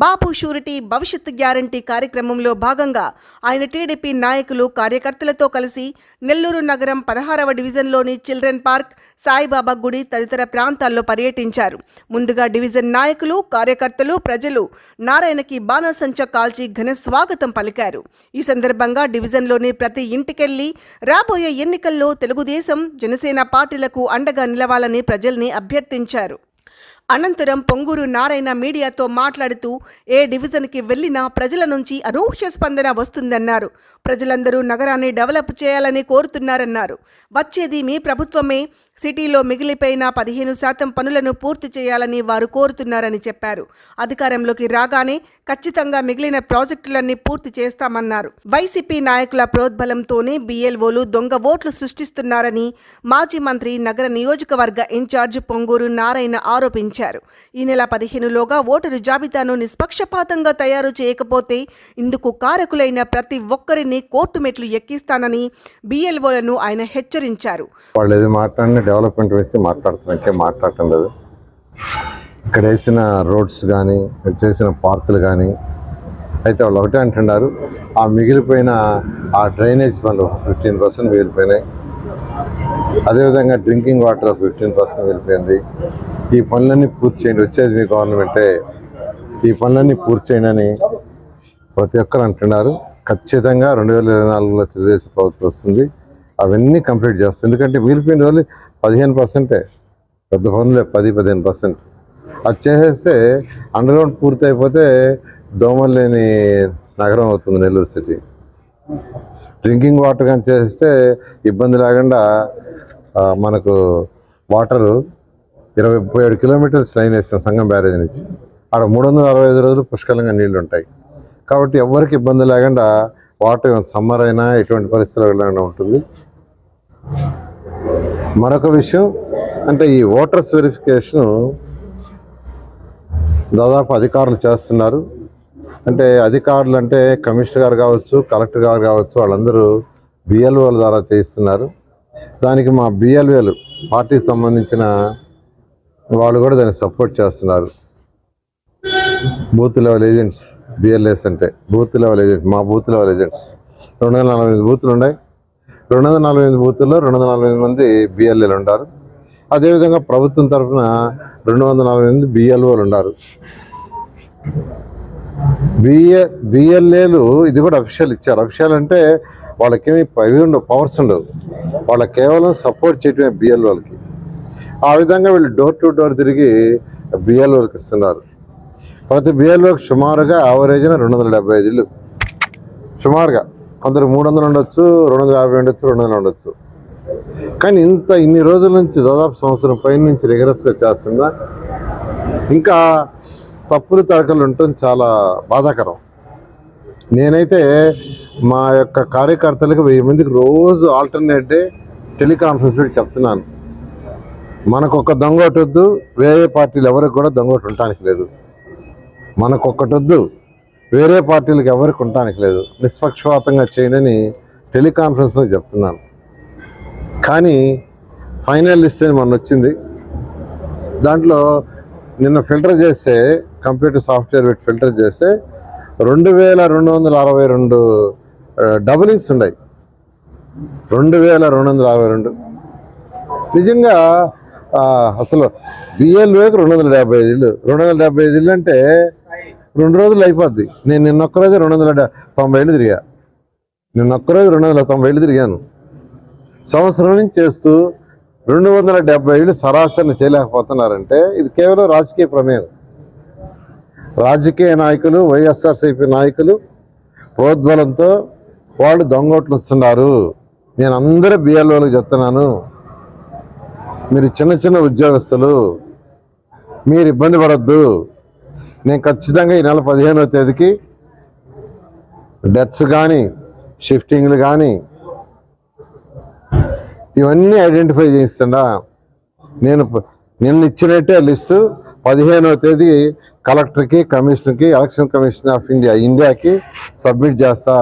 బాపు surety భవిష్యత్తు guarantee కార్యక్రమంలో భాగంగా ఆయన టీడీపీ నాయకులు కార్యకర్తలతో కలిసి నెల్లూరు నగరం పదహారవ డివిజన్లోని చిల్డ్రన్ పార్క్ సాయిబాబా గుడి తదితర ప్రాంతాల్లో పర్యటించారు. ముందుగా డివిజన్ నాయకులు కార్యకర్తలు ప్రజలు నారాయణకి బాణసంచ కాల్చి ఘన స్వాగతం పలికారు. ఈ సందర్భంగా డివిజన్లోని ప్రతి ఇంటికెళ్ళి రాబోయే ఎన్నికల్లో తెలుగుదేశం జనసేన పార్టీలకు అండగా నిలవాలని ప్రజల్ని అభ్యర్థించారు. అనంతరం పొంగూరు నారాయణ మీడియాతో మాట్లాడుతూ ఏ డివిజన్కి వెళ్ళినా ప్రజల నుంచి అనూహ్య స్పందన వస్తుందన్నారు. ప్రజలందరూ నగరాన్ని డెవలప్ చేయాలని కోరుతున్నారన్నారు. వచ్చేది మీ ప్రభుత్వమే సిటీలో మిగిలిపోయిన పదిహేను శాతం పనులను పూర్తి చేయాలని వారు కోరుతున్నారని చెప్పారు. అధికారంలోకి రాగానే ఖచ్చితంగా మిగిలిన ప్రాజెక్టులన్నీ పూర్తి చేస్తామన్నారు. వైసీపీ నాయకుల ప్రోద్బలంతోనే బీఎల్ఓలు దొంగ ఓట్లు సృష్టిస్తున్నారని మాజీ మంత్రి నగర నియోజకవర్గ ఇన్ఛార్జ్ పొంగూరు నారాయణ ఆరోపించారు. ఈ నెల పదిహేనులోగా ఓటరు జాబితాను నిష్పక్షపాతంగా తయారు చేయకపోతే ఇందుకు కారకులైన ప్రతి ఒక్కరిని కోర్టు మెట్లు ఎక్కిస్తానని బిఎల్ఓలను ఆయన హెచ్చరించారు. వాళ్ళు ఏది డెవలప్మెంట్ వేసి మాట్లాడుతున్నట్టే మాట్లాడటం లేదు. ఇక్కడ వేసిన రోడ్స్ కానీ ఇక్కడ చేసిన పార్కులు కానీ అయితే వాళ్ళు ఒకటే అంటున్నారు. ఆ మిగిలిపోయిన ఆ డ్రైనేజ్ పనులు ఫిఫ్టీన్ పర్సెంట్ మిగిలిపోయినాయి. అదేవిధంగా డ్రింకింగ్ వాటర్ ఫిఫ్టీన్ పర్సెంట్ మిగిలిపోయింది. ఈ పనులన్నీ పూర్తి చేయండి. వచ్చేది మీ గవర్నమెంటే. ఈ పనులన్నీ పూర్తి చేయనని ప్రతి ఒక్కరు అంటున్నారు. ఖచ్చితంగా రెండు వేల ఇరవై నాలుగులో తెలుగుదేశం ప్రభుత్వం వస్తుంది. అవన్నీ కంప్లీట్ చేస్తుంది ఎందుకంటే మిగిలిపోయిన రోజులు పదిహేను పర్సెంటే. పెద్ద పనులే పది పదిహేను పర్సెంట్. అది చేసేస్తే అండర్గ్రౌండ్ పూర్తి అయిపోతే దోమలు లేని నగరం అవుతుంది నెల్లూరు సిటీ. డ్రింకింగ్ వాటర్ కానీ చేస్తే ఇబ్బంది లేకుండా మనకు వాటరు ఇరవై ముప్పై ఏడు కిలోమీటర్స్ లైన్ వేసిన సంగం బ్యారేజ్ నుంచి. ఆడ మూడు వందల అరవై ఐదు రోజులు పుష్కలంగా నీళ్ళు ఉంటాయి కాబట్టి ఎవరికి ఇబ్బంది లేకుండా వాటర్ సమ్మర్ అయినా ఎటువంటి పరిస్థితుల్లో వెళ్ళకుండా ఉంటుంది. మరొక విషయం అంటే ఈ ఓటర్స్ వెరిఫికేషన్ దాదాపు అధికారులు చేస్తున్నారు. అంటే అధికారులు అంటే కమిషనర్ గారు కావచ్చు కలెక్టర్ గారు కావచ్చు వాళ్ళందరూ బిఎల్ఓల ద్వారా చేయిస్తున్నారు. దానికి మా బిఎల్ఓలు పార్టీకి సంబంధించిన వాళ్ళు కూడా దాన్ని సపోర్ట్ చేస్తున్నారు. బూత్ లెవెల్ ఏజెంట్స్ బిఎల్ఎస్ అంటే బూత్ లెవెల్ ఏజెంట్స్ మా బూత్ లెవెల్ ఏజెంట్స్. రెండు వందల నలభై ఎనిమిది బూతులు ఉన్నాయి. రెండు వందల నలభై ఎనిమిది బూతుల్లో రెండు వందల నలభై ఎనిమిది మంది బిఎల్ఏలు ఉంటారు అదేవిధంగా ప్రభుత్వం తరఫున రెండు వందల నలభై ఎనిమిది బిఎల్ఓలు ఉన్నారు. బిఏ బిఎల్ఏలు ఇది కూడా అఫిషియల్ ఇచ్చారు. అఫిషియల్ అంటే వాళ్ళకేమి ఇవి ఉండవు పవర్స్ ఉండవు. వాళ్ళకి కేవలం సపోర్ట్ చేయటమే బిఎల్ఓలకి ఆ విధంగా వీళ్ళు డోర్ టు డోర్ తిరిగి బిఎల్ఓలకి ఇస్తున్నారు. ప్రతి బిఎల్ఓకి సుమారుగా యావరేజ్న రెండు వందల డెబ్బై ఐదు ఇల్లు సుమారుగా కొందరు మూడు వందలు ఉండొచ్చు రెండు వందల యాభై ఉండొచ్చు రెండు వందలు ఉండొచ్చు. కానీ ఇంత ఇన్ని రోజుల నుంచి దాదాపు సంవత్సరం పైన నుంచి రిగరస్గా చేస్తున్నా ఇంకా తప్పులు తడకలు ఉండటం చాలా బాధాకరం. నేనైతే మా యొక్క కార్యకర్తలకు వెయ్యి మందికి రోజు ఆల్టర్నేట్ డే టెలికాన్ఫరెన్స్ పెట్టి చెప్తున్నాను. మనకొక దొంగటొద్దు దొంగోటి వద్దు వేరే పార్టీలు ఎవరికి కూడా దొంగోటి ఉండటానికి లేదు. మనకొక్కటి వద్దు వేరే పార్టీలకు ఎవరికి ఉండటానికి లేదు. నిష్పక్షపాతంగా చేయండి టెలికాన్ఫరెన్స్లో చెప్తున్నాను. కానీ ఫైనల్ లిస్ట్ అని మొన్న వచ్చింది దాంట్లో నిన్న ఫిల్టర్ చేస్తే కంప్యూటర్ సాఫ్ట్వేర్ పెట్టి ఫిల్టర్ చేస్తే రెండు వేల రెండు వందల అరవై రెండు డబులింగ్స్ ఉన్నాయి. రెండు వేల రెండు వందల అరవై రెండు. నిజంగా అసలు బిఎల్ఓకి రెండు వందల డెబ్బై ఐదు ఇల్లు రెండు వందల డెబ్బై ఐదు ఇల్లు అంటే రెండు రోజులు అయిపోద్ది. నేను నిన్న ఒక్కరోజు రెండు వందల తొంభై ఏళ్ళు తిరిగా. నిన్న ఒక్కరోజు రెండు వందల తొంభై ఏళ్ళు తిరిగాను. సంవత్సరం నుంచి చేస్తూ రెండు వందల డెబ్బై ఏళ్ళు సరాసరిని చేయలేకపోతున్నారంటే ఇది కేవలం రాజకీయ ప్రమేయం. రాజకీయ నాయకులు వైఎస్ఆర్సీపీ నాయకులు ప్రోద్బలంతో వాళ్ళు దొంగోట్లు వస్తున్నారు. నేను అందరూ బిఎల్ఓలకు చెప్తున్నాను. మీరు చిన్న చిన్న ఉద్యోగస్తులు మీరు ఇబ్బంది పడద్దు. నేను ఖచ్చితంగా ఈ నెల పదిహేనవ తేదీకి డెత్స్ కానీ షిఫ్టింగ్లు కానీ ఇవన్నీ ఐడెంటిఫై చేయిస్తుండా నేను నిన్ను నిన్న ఇచ్చినట్టే లిస్టు పదిహేనవ తేదీ కలెక్టర్కి కమిషన్కి ఎలక్షన్ కమిషన్ ఆఫ్ ఇండియా ఇండియాకి సబ్మిట్ చేస్తా.